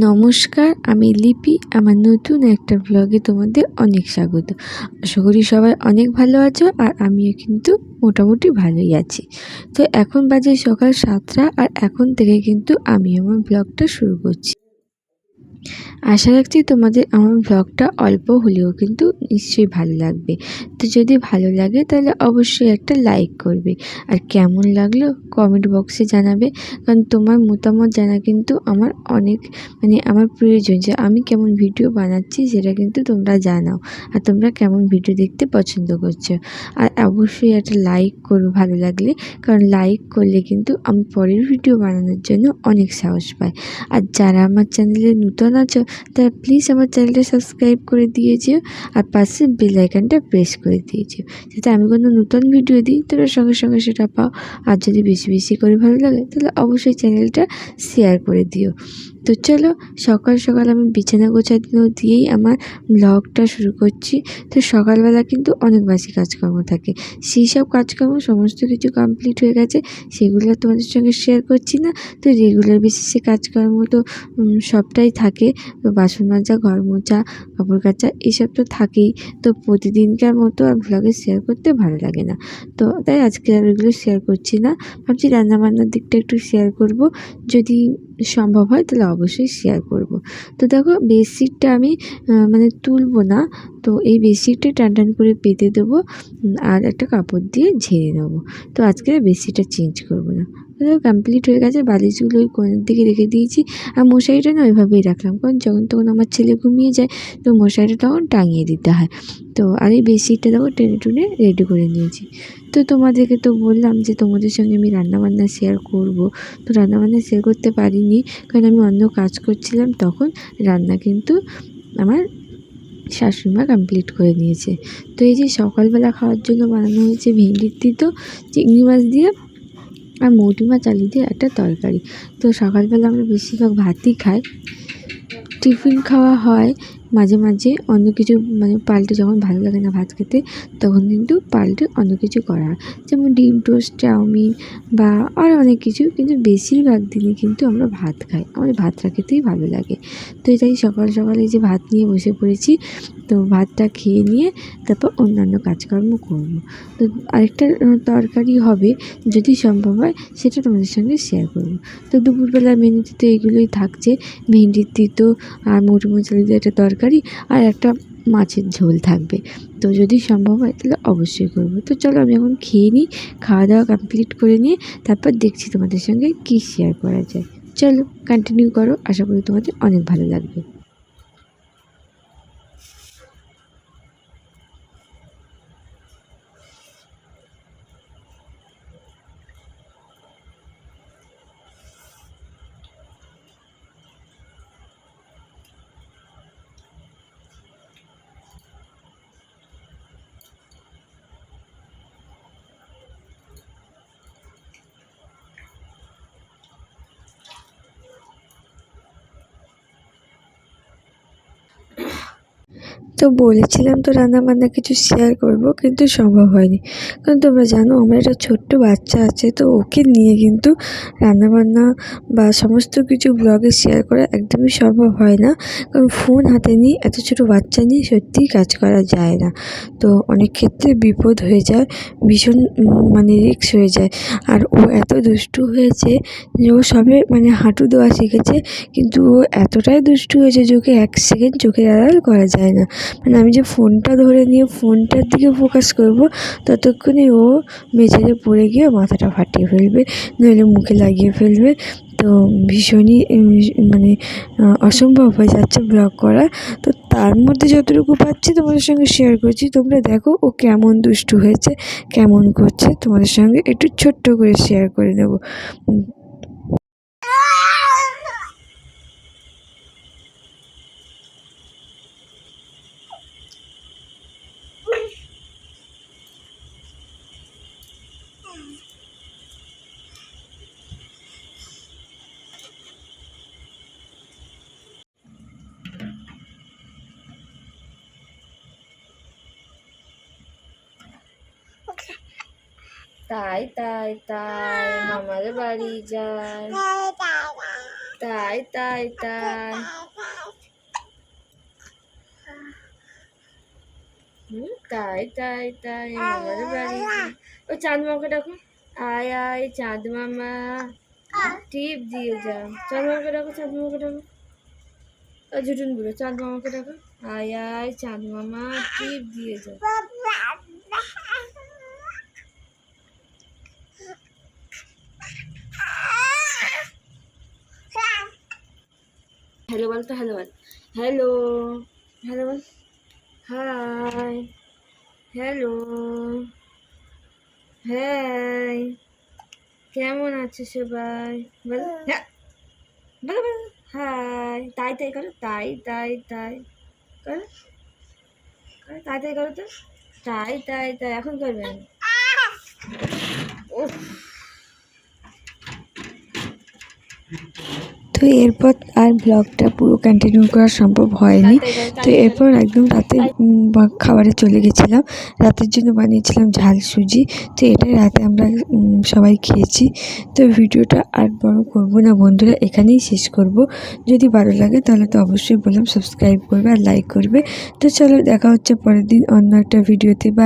নমস্কার, আমি লিপি। আমার নতুন একটা ব্লগে তোমাদের অনেক স্বাগত। আশা করি সবাই অনেক ভালো আছো আর আমিও কিন্তু মোটামুটি ভালোই আছি। তো এখন বাজে সকাল সাতটা আর এখন থেকে কিন্তু আমি আমার ব্লগটা শুরু করছি। আশা রাখছি তোমাদের আমার ব্লগটা অল্প হলেও কিন্তু নিশ্চয়ই ভালো লাগবে। তো যদি ভালো লাগে তাহলে অবশ্যই একটা লাইক করবে। আর কেমন লাগল কমেন্ট বক্সে জানাবে। কারণ তোমার মতামত জানা কিন্তু আমার অনেক মানে আমার প্রয়োজন যে আমি কেমন ভিডিও বানাচ্ছি সেটা কিন্তু তোমরা জানাও। আর তোমরা কেমন ভিডিও দেখতে পছন্দ করছ। আর অবশ্যই একটা লাইক করো ভালো লাগলে। কারণ লাইক করলে কিন্তু আমি পরের ভিডিও বানানোর জন্য অনেক সাহস পাই। আর যারা আমার চ্যানেলে নূতন আছো তাহলে প্লিজ আমার চ্যানেলটা সাবস্ক্রাইব করে দিয়েছিও আর পাশে বেল আইকনটা প্রেস করে দিয়েছি যাতে আমি কোনো নতুন ভিডিও দিই তোমরা সঙ্গে সঙ্গে সেটা পাও। আর যদি বেশি বেশি করে ভালো লাগে, তাহলে অবশ্যই চ্যানেলটা শেয়ার করে দিও। তো চলো, সকাল সকাল আমি বিছানা গোছানো দিয়েই আমার ব্লগটা শুরু করছি। তো সকালবেলা কিন্তু অনেক বাসি কাজকর্ম থাকে। সেই সব কাজকর্ম সমস্ত কিছু কমপ্লিট হয়ে গেছে, সেগুলো তোমাদের সঙ্গে শেয়ার করছি না। তো রেগুলার বেসিসে কাজকর্ম তো সবটাই থাকে। তো বাসন মাজা, ঘর মোছা, কাপড় কাচা, এসব তো থাকেই। তো প্রতিদিনকার মতো আর ব্লগে শেয়ার করতে ভালো লাগে না। তো তাই আজকে আর এগুলো শেয়ার করছি না। ভাবছি রান্নাবান্নার দিকটা একটু শেয়ার করব। যদি সম্ভব হয়, তাহলে অবশ্যই শেয়ার করব। তো দেখো বেডশিটটা আমি মানে তুলবো না, তো এই বেডশিটটা টান টান করে পেতে দেবো আর একটা কাপড় দিয়ে ঝেড়ে নেব। তো আজকে বেডশিটটা চেঞ্জ করব না। কমপ্লিট হয়ে গেছে, বালিশগুলো ওই কোণের দিকে রেখে দিয়েছি। আর মশারিটা না ওইভাবেই রাখলাম, কারণ যখন তখন আমার ছেলে ঘুমিয়ে যায়, তো মশারিটা তখন টাঙিয়ে দিতে হয়। তো আর এই বেডশিটটা দেখো টেনে টুনে রেডি করে নিয়েছি। তো তোমাদেরকে তো বললাম যে তোমাদের সঙ্গে আমি রান্নাবান্না শেয়ার করব। তো রান্নাবান্না শেয়ার করতে পারিনি, কারণ আমি অন্য কাজ করছিলাম, তখন রান্না কিন্তু আমার শাশুড়ি মা কমপ্লিট করে নিয়েছে। তো এই যে সকালবেলা খাওয়ার জন্য বানানো হয়েছে ভেন্ডির তিতো, চিংড়ি মাছ দিয়ে আর মৌটি চালি দিয়ে একটা তরকারি। তো সকালবেলা আমরা বেশিরভাগ ভাতই খাই। টিফিন খাওয়া হয় মাঝে মাঝে, অন্য কিছু মানে পাল্টে যখন ভালো লাগে না ভাত খেতে, তখন কিন্তু পাল্টে অন্য কিছু করা হয়। যেমন ডিম টোস্ট, চাউমিন বা আরও অনেক কিছু, কিন্তু বেশিরভাগ দিনই কিন্তু আমরা ভাত খাই। আমাদের ভাতটা খেতেই ভালো লাগে। তো এটাই সকাল সকালে যে ভাত নিয়ে বসে পড়েছি। তো ভাতটা খেয়ে নিয়ে তারপর অন্যান্য কাজকর্ম করব। তো আরেকটা তরকারি হবে, যদি সম্ভব হয়, সেটা তোমাদের সঙ্গে শেয়ার করব। তো দুপুরবেলার মেনুতে তো এগুলোই থাকছে। ভেন্ডির তিতো আর মোটু মশলা দিয়ে একটা তরকারি আর একটা মাছের ঝোল থাকবে। তো যদি সম্ভব হয়, তাহলে অবশ্যই করব। তো চলো আমি এখন খেয়ে নিই, খাওয়া দাওয়া কমপ্লিট করে নিয়ে তারপর দেখছি তোমাদের সঙ্গে কী শেয়ার করা যায়। চলো কন্টিনিউ করো, আশা করি তোমাদের অনেক ভালো লাগবে। তো বলেছিলাম তো রান্নাবান্না কিছু শেয়ার করব, কিন্তু সম্ভব হয়নি। কারণ তোমরা জানো, আমার একটা ছোট্ট বাচ্চা আছে, তো ওকে নিয়ে কিন্তু রান্নাবান্না বা সমস্ত কিছু ব্লগে শেয়ার করা একদমই সম্ভব হয় না। কারণ ফোন হাতে নিয়ে এত ছোটো বাচ্চা নিয়ে সত্যিই কাজ করা যায় না। তো অনেক ক্ষেত্রে বিপদ হয়ে যায়, ভীষণ মানে রিস্ক হয়ে যায়। আর ও এত দুষ্টু হয়েছে যে ও সবে মানে হাঁটু দেওয়া শিখেছে, কিন্তু ও এতটাই দুষ্টু হয়েছে যে ওকে এক সেকেন্ড চোখের আড়াল করা যায় না। মানে আমি যে ফোনটা ধরে নিয়ে ফোনটার দিকে ফোকাস করব, ততক্ষণে ও মেঝেতে পড়ে গিয়ে মাথাটা ফাটিয়ে ফেলবে, নইলে মুখে লাগিয়ে ফেলবে। তো ভীষণই মানে অসম্ভব হয়ে যাচ্ছে ব্লগ করা। তো তার মধ্যে যতটুকু পাচ্ছি তোমাদের সঙ্গে শেয়ার করছি। তোমরা দেখো ও কেমন দুষ্টু হয়েছে, কেমন করছে, তোমাদের সঙ্গে একটু ছোট্ট করে শেয়ার করে নেব। তাই তাই তাই মামার বাড়ি যায় তাই তাই তাই। তাই তাই তাই মামার বাড়ি ও চাঁদ মামাকে ডাকো। আয় আয়, চাঁদ মামা। টিপ দিয়ে যা চাঁদ মামাকে ডাকো, চাঁদ মামাকে ডাকো। ও ঝুটুন বুড়ো, চাঁদ মামাকে ডাকো। আয় আয়, চাঁদ মামা, টিপ দিয়ে যা হ্যালো বল তো, হ্যালো বল। হ্যালো হ্যালো বল। Hi, hello. হ্যাঁ কেমন আছে সবাই? বলো। হ্যাঁ। বলো বলো। হাই, তাই তাই করো, তাই তাই তাই করো। তাই তাই করো তো। তাই তাই তাই, এখন করবেন উফ। তো এরপর আর ব্লগটা পুরো কন্টিনিউ করা সম্ভব হয়নি। তো এরপর একদম রাতে খাবারে চলে গেছিলাম। রাতের জন্য বানিয়েছিলাম ঝাল সুজি। তো এটাই রাতে আমরা সবাই খেয়েছি। তো ভিডিওটা আর বড় করব না বন্ধুরা, এখানেই শেষ করব। যদি ভালো লাগে তাহলে তো অবশ্যই বললাম সাবস্ক্রাইব করবে আর লাইক করবে। তো চলো দেখা হচ্ছে পরের দিন অন্য একটা ভিডিওতে বা